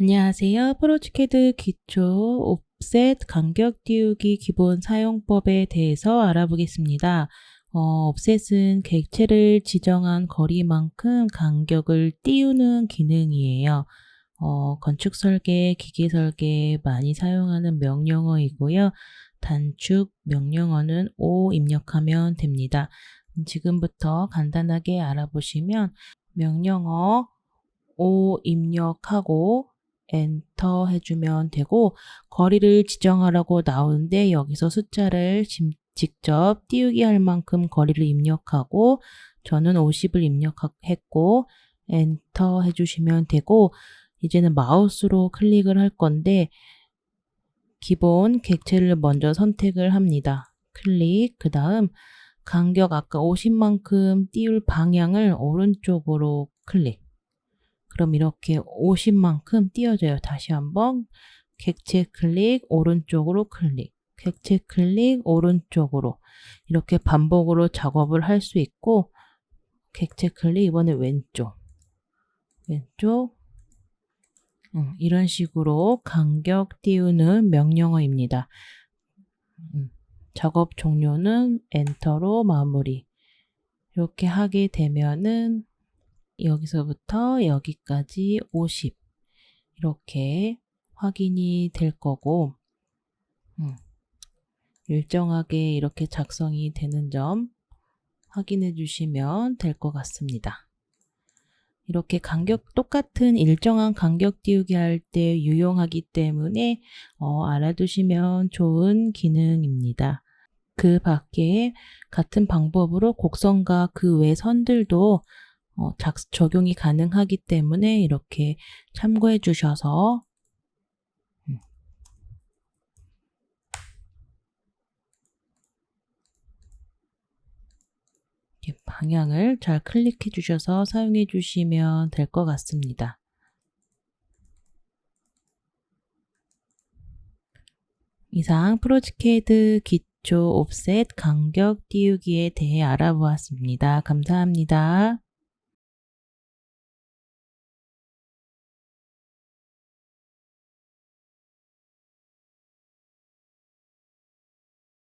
안녕하세요. 프로치캐드 기초 옵셋 간격 띄우기 기본 사용법에 대해서 알아보겠습니다. 어, 옵셋은 객체를 지정한 거리만큼 간격을 띄우는 기능이에요. 어, 건축 설계, 기계 설계 많이 사용하는 명령어이고요. 단축 명령어는 O 입력하면 됩니다. 지금부터 간단하게 알아보시면 명령어 O 입력하고 엔터 해주면 되고 거리를 지정하라고 나오는데 여기서 숫자를 지- 직접 띄우기 할 만큼 거리를 입력하고 저는 50을 입력했고 엔터 해주시면 되고 이제는 마우스로 클릭을 할 건데 기본 객체를 먼저 선택을 합니다. 클릭 그 다음 간격 아까 50만큼 띄울 방향을 오른쪽으로 클릭 그럼 이렇게 50만큼 띄어져요. 다시 한번 객체 클릭 오른쪽으로 클릭. 객체 클릭 오른쪽으로. 이렇게 반복으로 작업을 할 수 있고 객체 클릭 이번에 왼쪽. 왼쪽. 음, 이런 식으로 간격 띄우는 명령어입니다. 음, 작업 종료는 엔터로 마무리. 이렇게 하게 되면은 여기서부터 여기까지 50 이렇게 확인이 될 거고 음, 일정하게 이렇게 작성이 되는 점 확인해 주시면 될 것 같습니다. 이렇게 간격 똑같은 일정한 간격 띄우기 할 때 유용하기 때문에 어, 알아두시면 좋은 기능입니다. 그 밖에 같은 방법으로 곡선과 그 외 선들도 어, 작, 적용이 가능하기 때문에 이렇게 참고해 주셔서 음. 방향을 잘 클릭해 주셔서 사용해 주시면 될 것 같습니다. 이상 프로지캐드 기초 옵셋 간격 띄우기에 대해 알아보았습니다. 감사합니다.